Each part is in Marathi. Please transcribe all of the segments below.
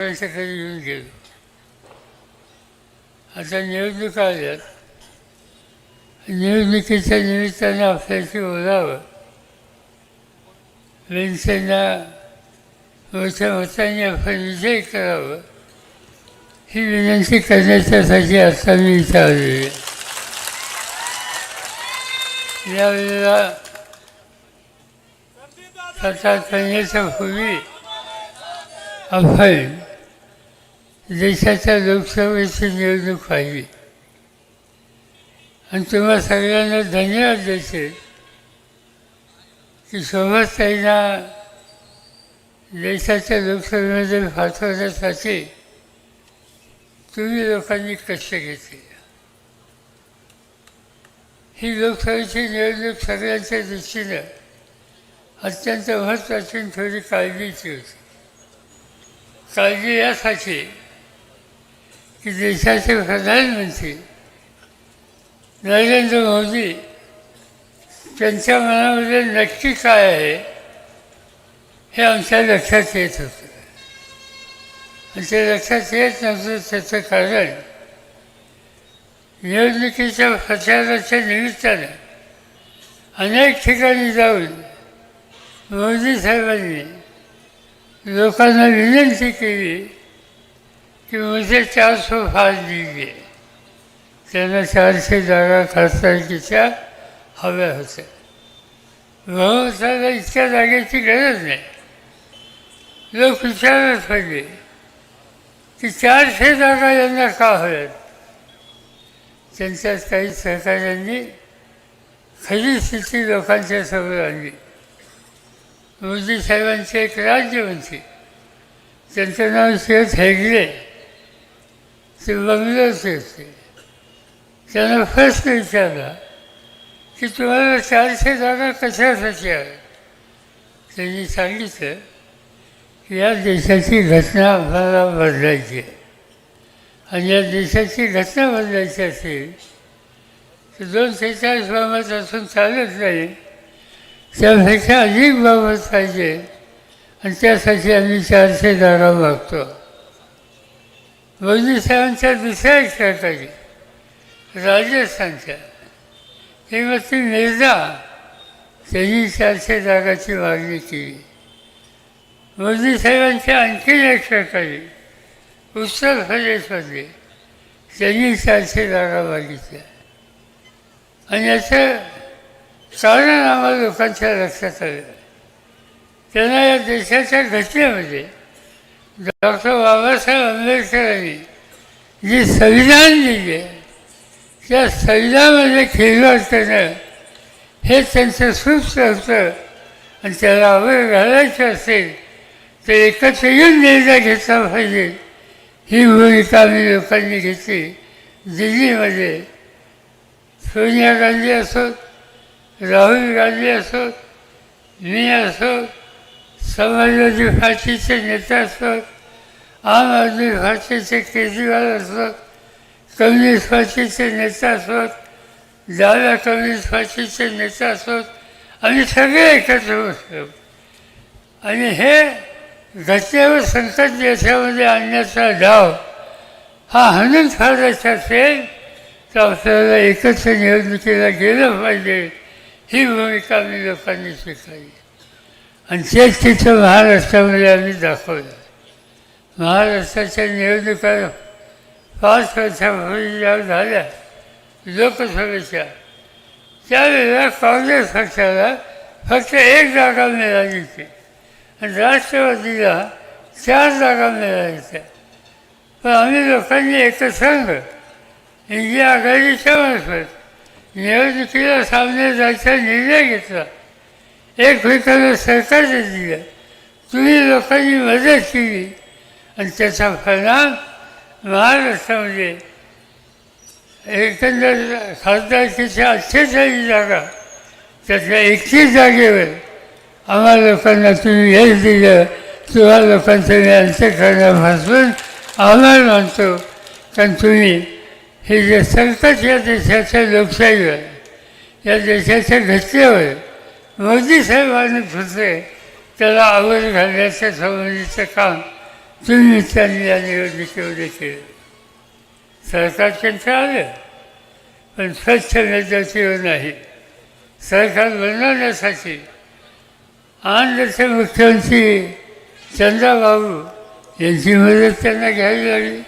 कधी येऊन गेलो आता निवडणुका आल्यात. निवडणुकीच्या निमित्तानं आपल्याशी बोलावं वेनसेना मोठ्या मताने आपण विजय करावं ही विनंती करण्याच्यासाठी आता मी इथं आलेली आहे. यावेळेला सात आठ महिन्याच्या पूर्वी आपण देशाच्या लोकसभेची निवडणूक व्हावी. आणि तुम्हा सगळ्यांना धन्यवाद द्यायचे की शोभाताईंना देशाच्या लोकसभेमध्ये पाठवण्यासाठी तुम्ही लोकांनी कष्ट घेतले. ही लोकसभेची निवडणूक सगळ्यांच्या दृष्टीनं अत्यंत महत्त्वाची थोडी काळजीची होती. काळजी यासाठी की देशाचे प्रधानमंत्री नरेंद्र मोदी त्यांच्या मनामध्ये नक्की काय आहे हे आमच्या लक्षात येत होतं. आणि ते लक्षात येत नव्हतं त्याचं कारण. निवडणुकीच्या प्रचाराच्या निमित्तानं अनेक ठिकाणी जाऊन मोदी साहेबांनी लोकांना विनंती केली की मुझे चार सौ फार दीजिए। त्यांना चारशे जागा खासदारकीच्या हव्या होत्या बहुमताला इतक्या जागेची गरज नाही लोक विचारत पडले की चारशे जागा यांना का हव्यात त्यांच्यात काही सहकाऱ्यांनी खरी स्थिती लोकांच्या समोर आणली मोदी साहेबांचे एक राज्यमंत्री त्यांचं नाव शेत हेगडे ते बंगल्याचे होते त्यांना फर्स्ट विचारला की तुम्हाला चारशे जागा कशासाठी हव्या त्यांनी सांगितलं की या देशाची घटना आम्हाला बदलायची आहे. आणि या देशाची घटना बदलायची असेल तर दोन सेहेचाळीस बाबत असून चालत नाही त्यापेक्षा अधिक बाबत पाहिजे. आणि त्यासाठी आम्ही चारशे जागा मागतो. मोदीसाहेबांच्या दुसऱ्या एक राजस्थानच्या श्रीमती मिर्झा त्यांनी चारशे जागाची मागणी केली. मोदी साहेबांच्या आणखीन एक सरकारी उत्तर प्रदेशमध्ये त्यांनी चारशे जागा मागितल्या. आणि याचं कारण आम्हाला लोकांच्या लक्षात आलं. त्यांना या देशाच्या घटनेमध्ये डॉक्टर बाबासाहेब आंबेडकरांनी जे संविधान लिहिले त्या संविधानामध्ये खेळवाड करणं हे त्यांचं सुप्त होतं आणि त्याला आवड घालायचं असेल तर एकत्र येऊन निर्णय घेतला पाहिजे. ही भूमिका मी लोकांनी घेतली. दिल्लीमध्ये सोनिया गांधी असोत राहुल गांधी असोत मी असो समाजवादी पार्टीचे नेते असत आम आदमी पार्टीचे केजरीवाल असत कम्युनिस्ट पार्टीचे नेते असत डाव्या कम्युनिस्ट पार्टीचे नेते असत आम्ही सगळे एकत्र बसलो. आणि हे घटनेवर संकट देशामध्ये आणण्याचा डाव हा हनन फाडायचा असेल तर आपल्याला एकत्र निवडणुकीला गेलं पाहिजे ही भूमिका मी लोकांनी स्वीकारली. आणि तेच तिथं महाराष्ट्रामध्ये आम्ही दाखवलं. महाराष्ट्राच्या निवडणुका पाच वर्षापूर्वी ज्या झाल्या लोकसभेच्या. त्यावेळेला काँग्रेस पक्षाला फक्त एक जागा मिळाली होती. आणि राष्ट्रवादीला चार जागा मिळाल्या पण आम्ही लोकांनी एकसंघ इंडिया आघाडीच्या मार्फत निवडणुकीला सामने जायचा निर्णय घेतला. एकमेकांना सरकारने दिलं. तुम्ही लोकांनी मदत केली. आणि त्याचा परिणाम महाराष्ट्रामध्ये म्हणजे एकंदर खासदारकीच्या अठ्ठेचाळीस जागा त्यातल्या एकतीस जागेवर आम्हा लोकांना तुम्ही यश दिलं. किंवा लोकांचं मी अंत्यकरणापासून आभार मानतो. कारण तुम्ही हे जे संकट या देशाच्या लोकशाहीवर या देशाच्या घटनेवर मोदी साहेबांनी फुटले त्याला आवड घालण्याच्या संबंधीचं काम तुम्ही त्यांनी या निवडणुकीमध्ये केलं. सरकार त्यांचं आलं पण स्वच्छ नेतृत्व नाही. सरकार बनवण्यासाठी आंध्रचे मुख्यमंत्री चंद्राबाबू यांची मदत त्यांना घ्यावी लागली.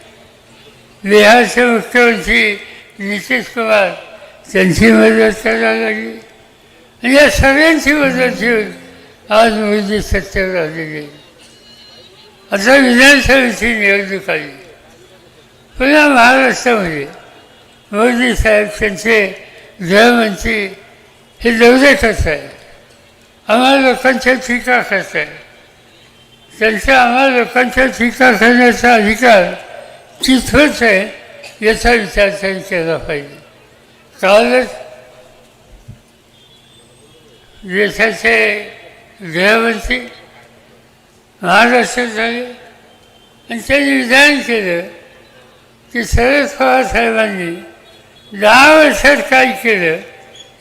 बिहारचे मुख्यमंत्री नितीश कुमार त्यांची मदत करायला लागली. या सगळ्यांची मदत घेऊन आज मोदी सत्तेवर आलेली आहे. आता विधानसभेची निवडणूक आली. पुन्हा महाराष्ट्रामध्ये मोदी साहेब त्यांचे गृहमंत्री हे दौरे करत आहेत आम्हाला लोकांच्या टीका करत आहेत त्यांचा आम्हाला लोकांच्या टीका करण्याचा अधिकार तिथंच आहे याचा विचार त्यांनी केला पाहिजे. कालच देशाचे गृहमंत्री महाराष्ट्रात झाले. आणि त्यांनी विधान केलं की शरद पवार साहेबांनी दहा वर्षात काय केलं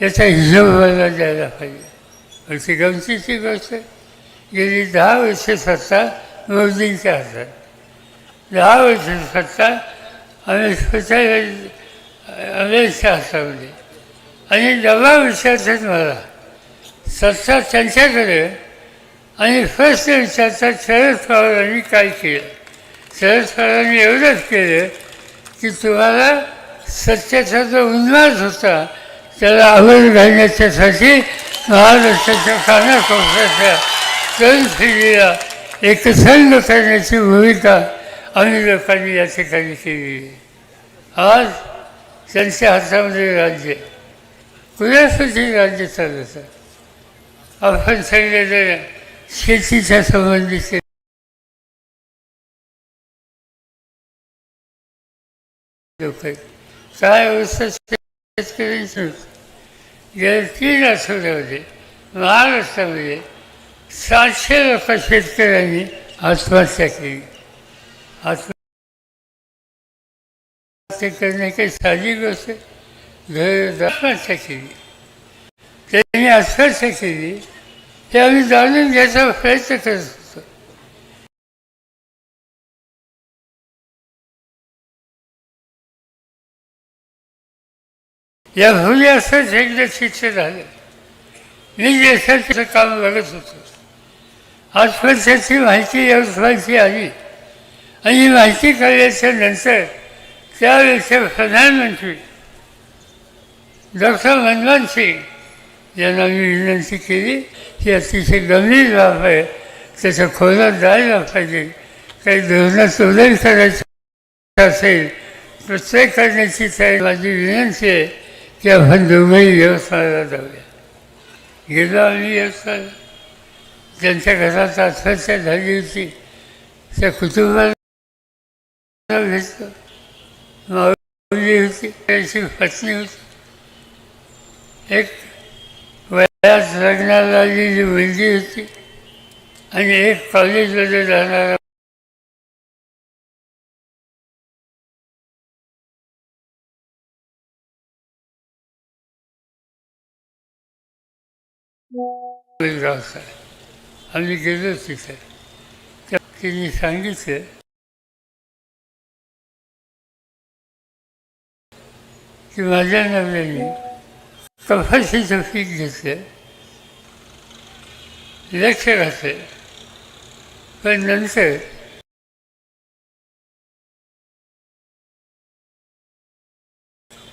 याचा हिशोब मला द्यायला पाहिजे. अशी गमतीची गोष्ट आहे. गेली दहा वर्ष सत्ता मोदींच्या हातात. दहा वर्ष सत्ता आम्ही स्वतः अमितच्या हातामध्ये आणि दहा वर्षातच मला सत्ता त्यांच्याकडे आणि प्रश्न विचारतात शरद पवारांनी काय केलं? शरद पवारांनी एवढंच केलं की तुम्हाला सत्याचा जो उन्माद होता त्याला आवड घालण्याच्यासाठी महाराष्ट्राच्या कानाकोपऱ्याच्या तरुण पिढीला एकसंध करण्याची भूमिका आम्ही लोकांनी या ठिकाणी केली. आहे आज त्यांच्या हातामध्ये राज्य. कुणासाठी राज्य चालवतं आपण सांगितलं शेतीच्या संबंधीचे लोक आहेत. काय अवस्था शेतकऱ्यांची गेल्या तीन आठवड्यामध्ये महाराष्ट्रामध्ये सातशे लोक शेतकऱ्यांनी आत्महत्या केली आत्महत्या करणे काही साधी गोष्ट घर आत्महत्या केली त्यांनी आत्महत्या केली हे आम्ही जाणून घ्यायचा प्रयत्न करत होतो. या भूमी असंच एकदा शिक्षण झालं. मी देशाचं काम बघत होतो. आजपर्यंतची माहिती यवतमाळची आली आणि माहिती कळल्याच्या नंतर त्यावेळेचे प्रधानमंत्री डॉक्टर मनमोहन सिंग यांना मी विनंती केली ही अतिशय गंभीर बाब आहे. त्याच्या खोलात जायला पाहिजे. काही धोरणं बदल करायचं असेल प्रत्येक करण्याची तयारी माझी विनंती आहे की आपण दोघंही व्यवसायाला जाऊया. गेलो आम्ही व्यवसायाला ज्यांच्या घरात आत्महत्या झाली होती. त्या कुटुंबाला भेटलो. माऊली होती त्याची पत्नी होती. एक त्याच लग्नाला जी मुलगी होती आणि एक कॉलेजमध्ये जाणारा मुलगा होता आम्ही गेलो तिथे. त्या तिने सांगितलं की माझ्या नवऱ्याने कपाशीचं पीक घेतलं लक्ष घातलं पण नंतर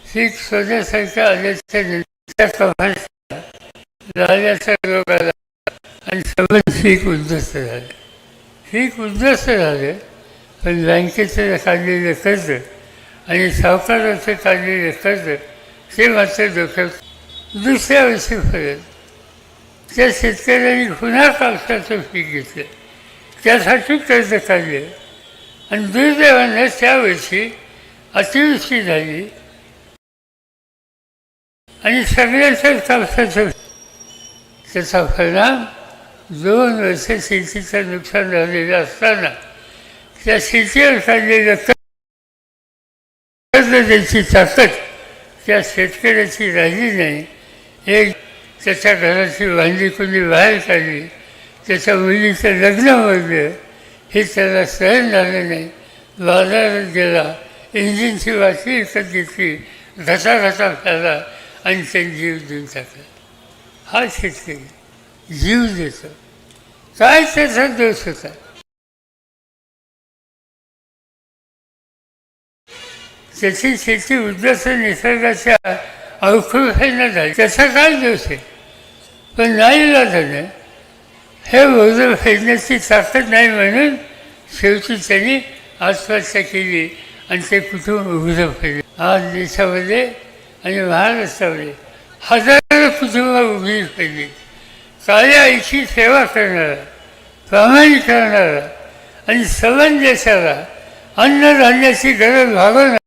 ही स्वतःसारख्या आल्याच्यानंतर कपाशी झाल्याचा रोग आला आणि सगळं ठीक उद्ध्वस्त झाले. पीक उद्ध्वस्त झाले पण बँकेचं काढलेलं कर्ज आणि सावकाराचं काढलेलं कर्ज ते मात्र डोक्यात दुसऱ्या वर्षीपर्यंत त्या शेतकऱ्यांनी पुन्हा कापसाचं पीक घेतलं. त्यासाठी कर्ज काढले. आणि दुर्दैवानं त्यावर्षी अतिवृष्टी झाली. आणि सगळ्याच्याच कापसाचं त्याचा परिणाम दोन वर्ष शेतीचं नुकसान झालेलं असताना त्या शेतीवर काढलेलं कर्ज द्यायची ताकद त्या शेतकऱ्याची राहिली नाही एक त्याच्या घराची भांडी कुणी बाहेर काढली त्याच्या मुलीचं लग्न मोडलं हे त्याला सहन झालं नाही. बाजारात गेला. इंजिनची वाशी विकत घेतली घसाघसा घसा खाला आणि त्यांनी जीव देऊन टाकला. हा शेतकरी जीव देतो. काय त्याचा दोष होता? त्याची शेती उद्ध्वस्त निसर्गाच्या अवकृपेनं झाली. त्याचा काय दोष आहे? पण नाही झालं हे ओझं फेडण्याची ताकद नाही म्हणून शेवटी त्यांनी आत्महत्या केली आणि ते कुटुंब उघडं फेडले? आज देशामध्ये आणि महाराष्ट्रामध्ये हजारो कुटुंब उघडी फेडली. काळ्या आईची सेवा करणारा प्रामाणिक करणारा आणि सवन देशाला अन्नधान्याची गरज भागवणारा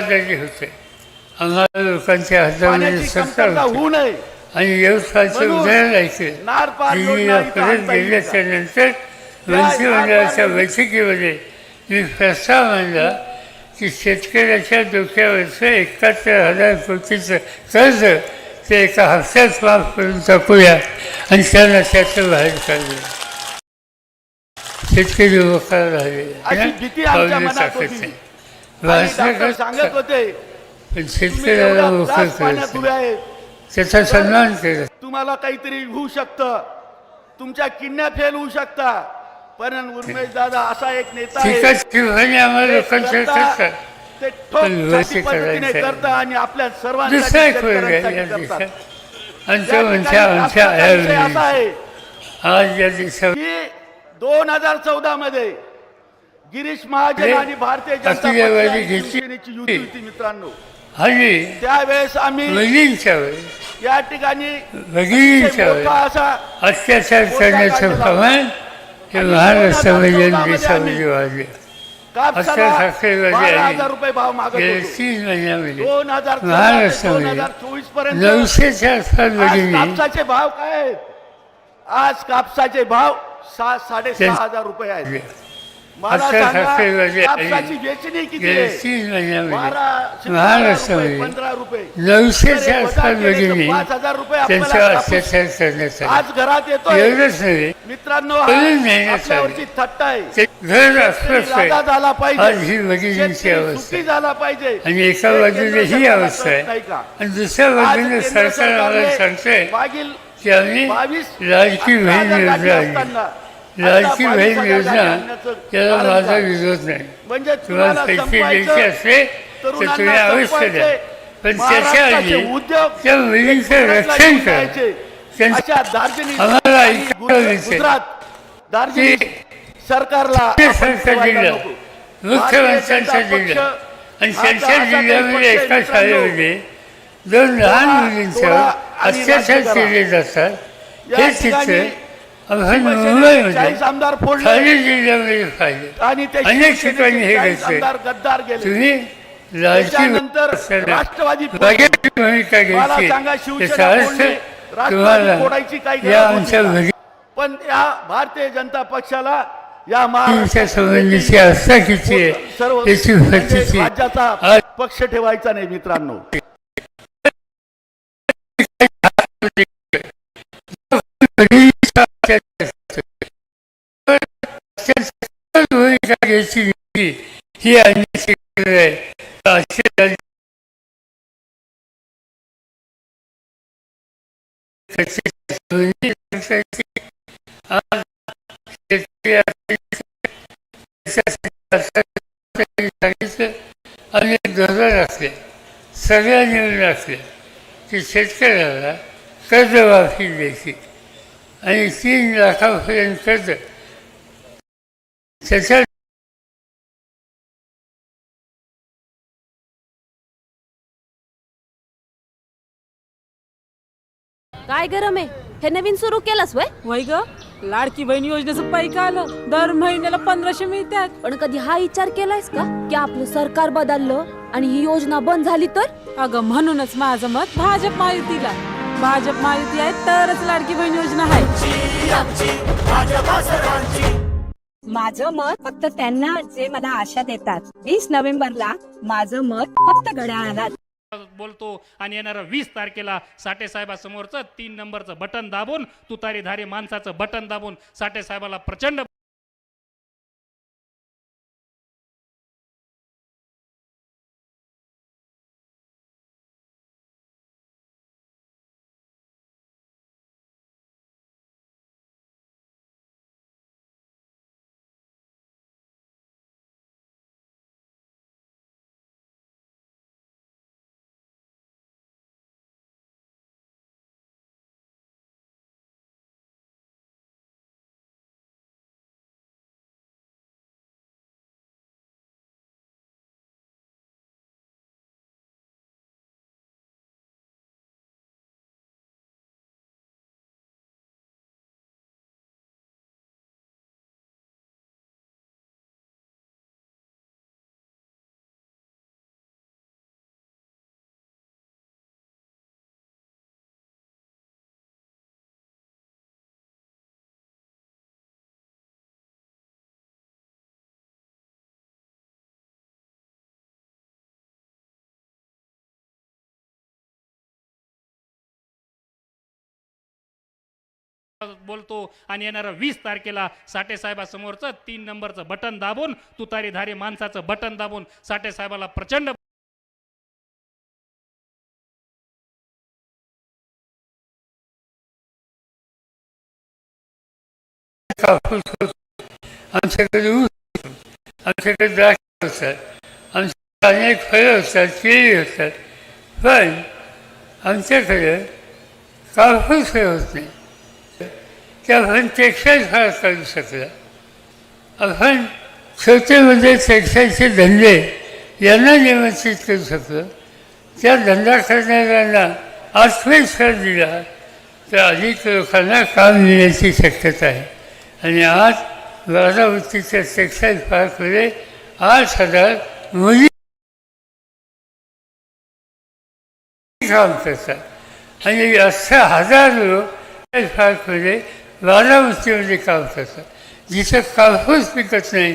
सर्वांचे होते. आम्हाला लोकांच्या हातामध्ये होती. होऊ नये. आणि व्यवसायाचं उदाहरण ऐकलं परत गेल्याच्यानंतर मंत्रिमंडळाच्या बैठकीमध्ये मी प्रस्ताव आणला की शेतकऱ्याच्या डोक्यावरचं एकाहत्तर हजार कोटीचं कर्ज ते एका हप्त्यात माफ करून टाकूया आणि त्यांना त्याचं बाहेर काढूया. शेतकरी वकार राहिले पावलं टाकत. नाही. डॉक्टर सांगत होते त्याचा सन्मान केला. तुम्हाला काहीतरी होऊ शकतं. तुमच्या किडन्या फेल होऊ शकता. पण उर्मेश दादा असा एक नेता ते ठोक पद्धतीने आणि आपल्या करतात. आणि या तो ठिकाणी म्हणत्या आमच्या राष्ट्राचा विषय असा आयावरी आहे आज दोन हजार चौदा मध्ये गिरीश महाजन आणि भारतीय जनता आपली वेळी पक्ष आणि घेतली. शिवसेनेची युती होती मित्रांनो. त्यावेळेस आम्ही वेळी या ठिकाणी वेळी मोठा असा अत्याचार करण्याचं प्रमाण हे वाढले अशा ठाकरेवादी रुपये भाव तीन महिन्यामध्ये दोन हजार दोन महाराष्ट्रामध्ये हजार चोवीसपर्यंत नऊशेच्या आसपास आज भगिनी कापसाचे भाव काय आहेत? आज कापसाचे भाव सहा साडेसहा हजार रुपये आहेत. मला सांगा. कापसाची वेचणी किती गेल्या आहे? तीन महिन्यामध्ये बारा रुपये महाराष्ट्रामध्ये पंधरा रुपये. नऊशेच्या तर आसपास वजा केले तर भगिनी पाच हजार रुपये त्यांचा आपल्याला कापूस अत्याचार करण्यात आला आज घरात येतोय. एवढंच नव्हे मित्रांनो हा आपल्यावरची थट्टा आहे. ते घर अस्वस्थ शेतकरी राजा झाला आहे पाहिजे. आज ही भगिनींची शेतकरी अवस्था सुखी आहे. झाला पाहिजे. आणि एका हे बाजूने केंद्र ही सरकारला अवस्था कळत नाही आहे का? आणि दुसऱ्या आज बाजूने केंद्र सरकार आम्हाला सरकारने सांगतंय मागील की आम्ही बावीस हजार आणली असताना लाडकी बहीण योजना त्याला माझा? विरोध नाही म्हणजे तुम्हाला तुम्हाला पैसे द्यायचे असले तर तुम्ही अवश्य द्या पण त्याच्या आधी त्या मुलींचं रक्षण करा सरकारला. मुख्यमंत्र्यांचा जिल्हा आणि त्यांच्या जिल्ह्यामध्ये एका शाळेमध्ये दोन लहान आणि अत्याचार. केले जातात हे चित्र शिवसेनेचे चाळीस आमदार फोडले. ठाणे जिल्ह्यामध्ये पाहिजे आणि ते अनेक शिवसेनेचे ठिकाणी हे चाळीस घडतंय. आमदार गद्दार गेले. तुम्ही लाडकी त्याच्यानंतर असताना राष्ट्रवादी भूमिका मला घ्यायची. सांगा शिवसेना राष्ट्रवादी फोडायची काही गरज या होती आमच्या का? भगिनीच्या पण या भारतीय जनता पक्षाला या महाराष्ट्रात संबंधीची आस्था किती आहे? सर्व याची म्हणजे राज्याचा आज पक्ष ठेवायचा नाही मित्रांनो. भूमिका घ्यायची ही आहे आणि धोरण असले सगळ्या निर्णय असले की शेतकऱ्याला कर्जमाफी द्यायची. आणि तीन लाखापर्यंत त्याच्या काय गरम आहे हे नवीन सुरू केलंस वय? वय ग? लाडकी बहीण योजनेचं पैक आलं. दर महिन्याला पंधराशे मिळतात. पण कधी हा विचार केलायस का? की आपलं सरकार बदललं आणि ही योजना बंद झाली तर? अगं म्हणूनच माझं मत भाजप महायुतीला भाजप महायुती आहे तरच लाडकी बहीण योजना आहे. माझं मत फक्त त्यांना जे मला आशा देतात. वीस नोव्हेंबरला माझं मत फक्त घड्याळाला बोलतो आणि येणाऱ्या वीस तारखेला साठे साहेबासमोरचं तीन नंबरचं बटन दाबून तुतारीधारी माणसाचं बटन दाबून साठे साहेबाला प्रचंड बोलतो. आणि येणाऱ्या वीस तारखेला साठेसाहेबासमोरचं तीन नंबरचं बटन दाबून तुतारीधारी माणसाचं बटन दाबून साठेसाहेबाला प्रचंड आमच्याकडे ऊस आमच्याकडे द्राक्ष असतात आमच्याकडे अनेक फळं असतात केळी असतात पण आमच्याकडे कापूस होत नाही. त्या आपण टेक्स्टाईल फार करू शकला आपण छोटेमध्ये टेक्स्टाईलचे धंदे यांना निमंत्रित करू शकलो त्या धंदा करणाऱ्यांना आत्मविश्वास दिला तर अधिक लोकांना काम मिळण्याची शक्यता आहे. आणि आज बारामतीच्या टेक्स्टाईल पार्कमध्ये आठ हजार मुली काम करतात. आणि अठरा हजार लोक टेक्स्टाईल पार्कमध्ये बारामतीमध्ये काम करतात जिथं कापूस पिकत नाही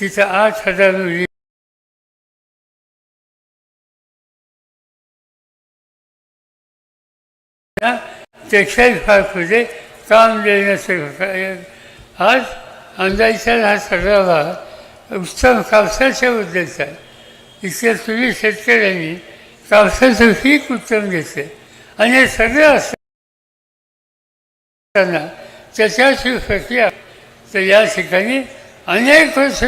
तिथं आठ हजार मुली टेक्स्टाईल पार्कमध्ये काम देण्याचं आज अंदाजचा हा सगळा भाग उत्तम कापसाच्या बद्दलचा आहे. इथल्या तुम्ही शेतकऱ्यांनी कापसाचं पीक उत्तम घेतलं. आणि हे सगळं असताना त्याच्याशी प्रक्रिया तर या ठिकाणी अनेक वर्ष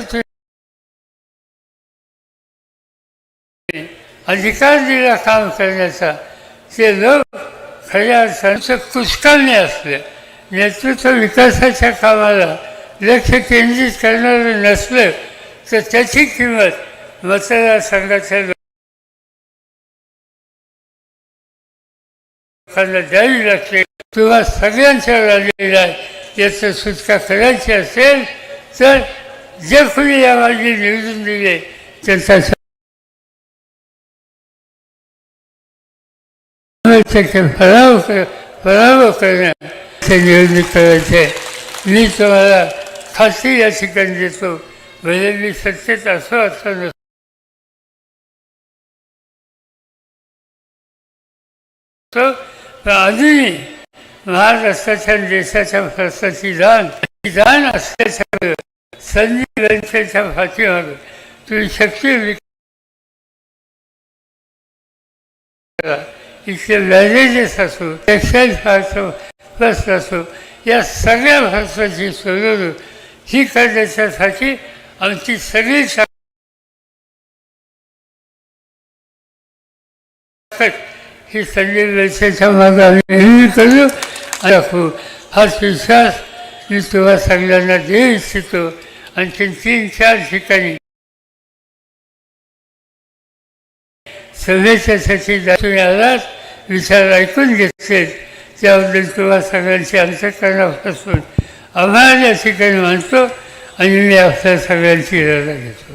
अधिकार दिला काम करण्याचा. ते लोक खऱ्या अर्थांचं कुचकालणे असले. नेतृत्व विकासाच्या कामाला लक्ष केंद्रित करणारं नसलं तर त्याची किंमत मतदारसंघाच्या लोकांना द्यावी लागते. किंवा सगळ्यांच्या आलेला आहे याचं सुटका करायची असेल तर जे कोणी या मार्गी निवडून दिले त्यांचा फराव फराव करणं ते निवडणूक करायचे. मी तुम्हाला खात्री या ठिकाणी देतो. म्हणजे मी सत्तेत असो असं नसतो पण अजूनही महाराष्ट्राच्या देशाच्या भ्रष्टाची जाण जाण असल्याच्या संधी व्यवस्थेच्या पाठीमागं तुम्ही शक्ती इथले बॅरेजेस असो टेक्स्टाईल भाषा फर्स्ट असो या सगळ्या भाषाची सोडवणूक ही करण्याच्यासाठी आमची सगळी ही संजय व्यवस्थेच्या मागे आम्ही नेहमी करू दाखवू हाच विश्वास मी तुम्हा सगळ्यांना देऊ इच्छितो आणखी तीन चार ठिकाणी. सभेच्यासाठी तुम्ही आलात विचार ऐकून घेतले. त्याबद्दल तुम्हा सगळ्यांची अंतकरणापासून आभार या ठिकाणी मानतो आणि मी आपल्या सगळ्यांची रजा घेतो.